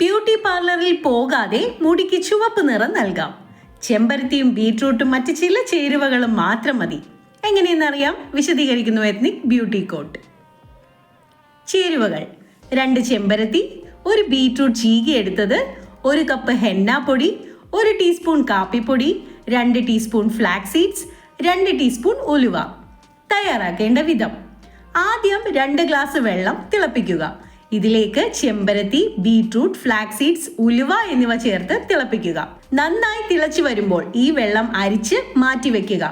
Beauty പാർലറിൽ പോകാതെ മുടിക്ക് ചുവപ്പ് നിറം നൽകാം. ചെമ്പരത്തിയും ബീട്രൂട്ടും മറ്റ് ചില ചേരുവകളും മാത്രം മതി. എങ്ങനെയെന്നറിയാം വിശദീകരിക്കുന്നു എത്നിക് ബ്യൂട്ടി കോട്ട് ചേരുവകൾ. രണ്ട് ചെമ്പരത്തി ഒരു ബീട്രൂട്ട് ചീകി എടുത്തത് ഒരു കപ്പ് ഹെന്ന പൊടി ഒരു ടീസ്പൂൺ കാപ്പിപ്പൊടി രണ്ട് ടീസ്പൂൺ ഫ്ലാക്സ് സീഡ്സ് രണ്ട് ടീസ്പൂൺ ഉലുവ. തയ്യാറാക്കേണ്ട വിധം. ആദ്യം രണ്ട് ഗ്ലാസ് വെള്ളം തിളപ്പിക്കുക. ഇതിലേക്ക് ചെമ്പരത്തി ബീട്രൂട്ട് ഫ്ലാക്സ് സീഡ്സ് ഉലുവ എന്നിവ ചേർത്ത് തിളപ്പിക്കുക. നന്നായി തിളച്ചു വരുമ്പോൾ ഈ വെള്ളം അരിച്ച് മാറ്റിവെക്കുക.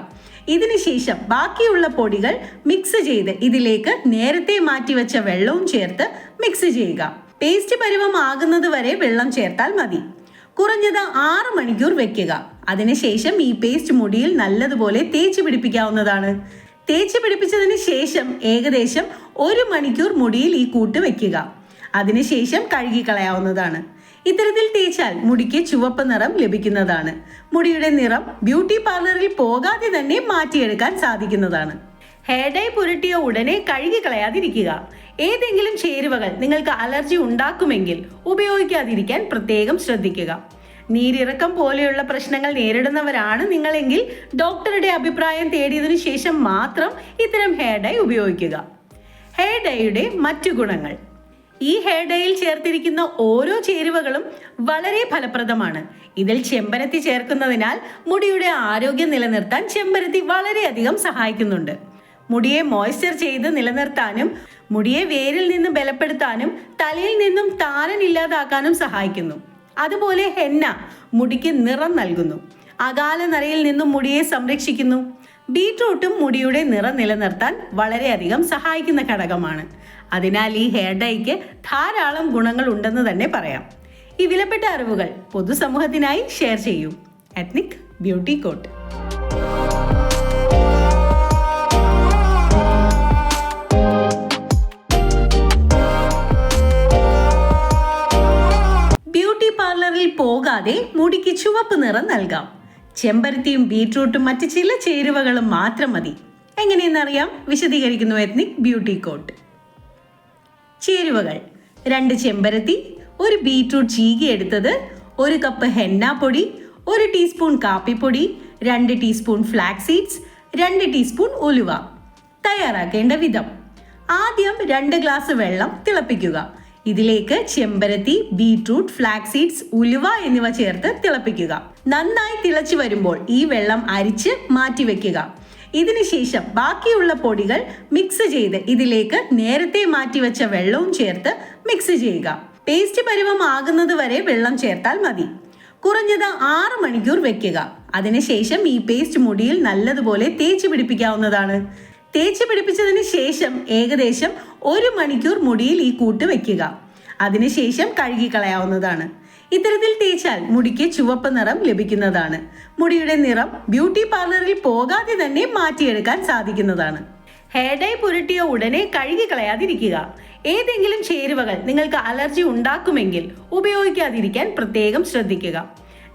ഇതിനുശേഷം ബാക്കിയുള്ള പൊടികൾ മിക്സ് ചെയ്ത് ഇതിലേക്ക് നേരത്തെ മാറ്റിവെച്ച വെള്ളവും ചേർത്ത് മിക്സ് ചെയ്യുക. പേസ്റ്റ് പരുവമാകുന്നത് വരെ വെള്ളം ചേർത്താൽ മതി. കുറഞ്ഞത് ആറ് മണിക്കൂർ വെക്കുക. അതിനുശേഷം ഈ പേസ്റ്റ് മുടിയിൽ നല്ലതുപോലെ തേച്ച് പിടിപ്പിക്കാവുന്നതാണ്. തേച്ച് പിടിപ്പിച്ചതിന് ശേഷം ഏകദേശം ഒരു മണിക്കൂർ മുടിയിൽ ഈ കൂട്ട് വെക്കുക. അതിനുശേഷം കഴുകിക്കളയാവുന്നതാണ്. ഇത്തരത്തിൽ തേച്ചാൽ മുടിക്ക് ചുവപ്പ് നിറം ലഭിക്കുന്നതാണ്. മുടിയുടെ നിറം ബ്യൂട്ടി പാർലറിൽ പോകാതെ തന്നെ മാറ്റിയെടുക്കാൻ സാധിക്കുന്നതാണ്. ഹെയർ ഡൈ പുരട്ടിയ ഉടനെ കഴുകി കളയാതിരിക്കുക ഏതെങ്കിലും ചേരുവകൾ നിങ്ങൾക്ക് അലർജി ഉണ്ടാക്കുമെങ്കിൽ ഉപയോഗിക്കാതിരിക്കാൻ പ്രത്യേകം ശ്രദ്ധിക്കുക. നീരിറക്കം പോലെയുള്ള പ്രശ്നങ്ങൾ നേരിടുന്നവരാണ് നിങ്ങളെങ്കിൽ ഡോക്ടറുടെ അഭിപ്രായം തേടിയതിനു ശേഷം മാത്രം ഇത്തരം ഹെയർ ഡൈ ഉപയോഗിക്കുക. ഹെയർ ഡൈയുടെ മറ്റു ഗുണങ്ങൾ. ഈ ഹെയർ ഡൈയിൽ ചേർത്തിരിക്കുന്ന ഓരോ ചേരുവകളും വളരെ ഫലപ്രദമാണ്. ഇതിൽ ചെമ്പരത്തി ചേർക്കുന്നതിനാൽ മുടിയുടെ ആരോഗ്യം നിലനിർത്താൻ ചെമ്പരത്തി വളരെയധികം സഹായിക്കുന്നുണ്ട്. മുടിയെ മോയ്സ്ചർ ചെയ്ത് നിലനിർത്താനും മുടിയെ വേരിൽ നിന്ന് ബലപ്പെടുത്താനും തലയിൽ നിന്നും താരൻ ഇല്ലാതാക്കാനും സഹായിക്കുന്നു. അതുപോലെ ഹെന്ന മുടിക്ക് നിറം നൽകുന്നു. അകാല നരയിൽ നിന്നും മുടിയെ സംരക്ഷിക്കുന്നു. ബീട്രൂട്ടും മുടിയുടെ നിറം നിലനിർത്താൻ വളരെയധികം സഹായിക്കുന്ന ഘടകമാണ്. അതിനാൽ ഈ ഹെയർ ഡൈക്ക് ധാരാളം ഗുണങ്ങൾ ഉണ്ടെന്ന് തന്നെ പറയാം. ഈ വിലപ്പെട്ട അറിവുകൾ പൊതുസമൂഹത്തിനായി ഷെയർ ചെയ്യൂ. Ethnic beauty coat. പാർലറിൽ പോകാതെ മുടിക്ക് ചുവപ്പ് നിറം നൽകാം. ചെമ്പരത്തിയും ബീട്രൂട്ടും മറ്റ് ചില ചേരുവകളും മാത്രം മതി. എങ്ങനെയെന്നറിയാം? വിശദീകരിക്കുന്നു എത്നിക് ബ്യൂട്ടി കോട്ട് ചേരുവകൾ. രണ്ട് ചെമ്പരത്തി ഒരു ബീട്രൂട്ട് ചീകി എടുത്തത് ഒരു കപ്പ് ഹെന്ന പൊടി ഒരു ടീസ്പൂൺ കാപ്പിപ്പൊടി രണ്ട് ടീസ്പൂൺ ഫ്ലാക്സ് സീഡ്സ് രണ്ട് ടീസ്പൂൺ ഉലുവ. തയ്യാറാക്കേണ്ട വിധം. ആദ്യം രണ്ട് ഗ്ലാസ് വെള്ളം തിളപ്പിക്കുക. ഇതിലേക്ക് ചെമ്പരത്തി ബീട്രൂട്ട് ഫ്ലാക്സ് സീഡ്സ് ഉലുവ എന്നിവ ചേർത്ത് തിളപ്പിക്കുക. നന്നായി തിളച്ചു വരുമ്പോൾ ഈ വെള്ളം അരിച്ച് മാറ്റിവെക്കുക ഇതിനുശേഷം ബാക്കിയുള്ള പൊടികൾ മിക്സ് ചെയ്ത് ഇതിലേക്ക് നേരത്തെ മാറ്റിവെച്ച വെള്ളവും ചേർത്ത് മിക്സ് ചെയ്യുക. പേസ്റ്റ് പരുവമാകുന്നത് വരെ വെള്ളം ചേർത്താൽ മതി. കുറഞ്ഞത് ആറ് മണിക്കൂർ വെക്കുക. അതിനുശേഷം ഈ പേസ്റ്റ് മുടിയിൽ നല്ലതുപോലെ തേച്ച് പിടിപ്പിക്കാവുന്നതാണ്. തേച്ച് പിടിപ്പിച്ചതിന് ശേഷം ഏകദേശം ഒരു മണിക്കൂർ മുടിയിൽ ഈ കൂട്ട് വയ്ക്കുക അതിനുശേഷം കഴുകിക്കളയാവുന്നതാണ്. ഇത്തരത്തിൽ തേച്ചാൽ മുടിക്ക് ചുവപ്പ് നിറം ലഭിക്കുന്നതാണ്. മുടിയുടെ നിറം ബ്യൂട്ടി പാർലറിൽ പോകാതെ തന്നെ മാറ്റിയെടുക്കാൻ സാധിക്കുന്നതാണ്. ഹെയർ ഡൈ പുരട്ടിയ ഉടനെ കഴുകി കളയാതിരിക്കുക ഏതെങ്കിലും ചേരുവകൾ നിങ്ങൾക്ക് അലർജി ഉണ്ടാക്കുമെങ്കിൽ ഉപയോഗിക്കാതിരിക്കാൻ പ്രത്യേകം ശ്രദ്ധിക്കുക.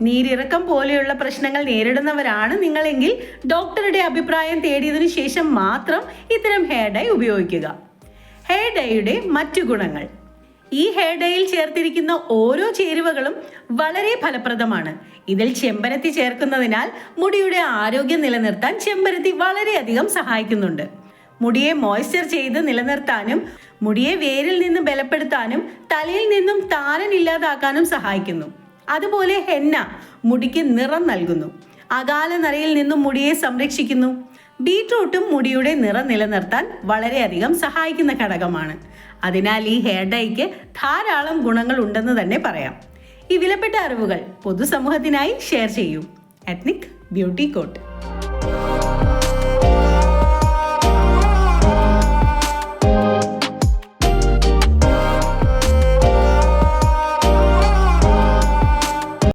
നീരിറക്കം പോലെയുള്ള പ്രശ്നങ്ങൾ നേരിടുന്നവരാണ് നിങ്ങളെങ്കിൽ ഡോക്ടറുടെ അഭിപ്രായം തേടിയതിനു ശേഷം മാത്രം ഇത്തരം ഹെയർ ഡൈ ഉപയോഗിക്കുക. ഹെയർ ഡൈയുടെ മറ്റു ഗുണങ്ങൾ. ഈ ഹെയർ ഡൈയിൽ ചേർത്തിരിക്കുന്ന ഓരോ ചേരുവകളും വളരെ ഫലപ്രദമാണ്. ഇതിൽ ചെമ്പരത്തി ചേർക്കുന്നതിനാൽ മുടിയുടെ ആരോഗ്യം നിലനിർത്താൻ ചെമ്പരത്തി വളരെയധികം സഹായിക്കുന്നുണ്ട്. മുടിയെ മോയ്സ്ചർ ചെയ്ത് നിലനിർത്താനും മുടിയെ വേരിൽ നിന്ന് ബലപ്പെടുത്താനും തലയിൽ നിന്നും താരൻ ഇല്ലാതാക്കാനും സഹായിക്കുന്നു. അതുപോലെ ഹെന്ന മുടിക്ക് നിറം നൽകുന്നു. അകാല നരയിൽ നിന്നും മുടിയെ സംരക്ഷിക്കുന്നു. ബീട്രൂട്ടും മുടിയുടെ നിറം നിലനിർത്താൻ വളരെയധികം സഹായിക്കുന്ന ഘടകമാണ്. അതിനാൽ ഈ ഹെയർ ഡൈക്ക് ധാരാളം ഗുണങ്ങൾ ഉണ്ടെന്ന് തന്നെ പറയാം. ഈ വിലപ്പെട്ട അറിവുകൾ പൊതുസമൂഹത്തിനായി ഷെയർ ചെയ്യൂ. Ethnic beauty coat.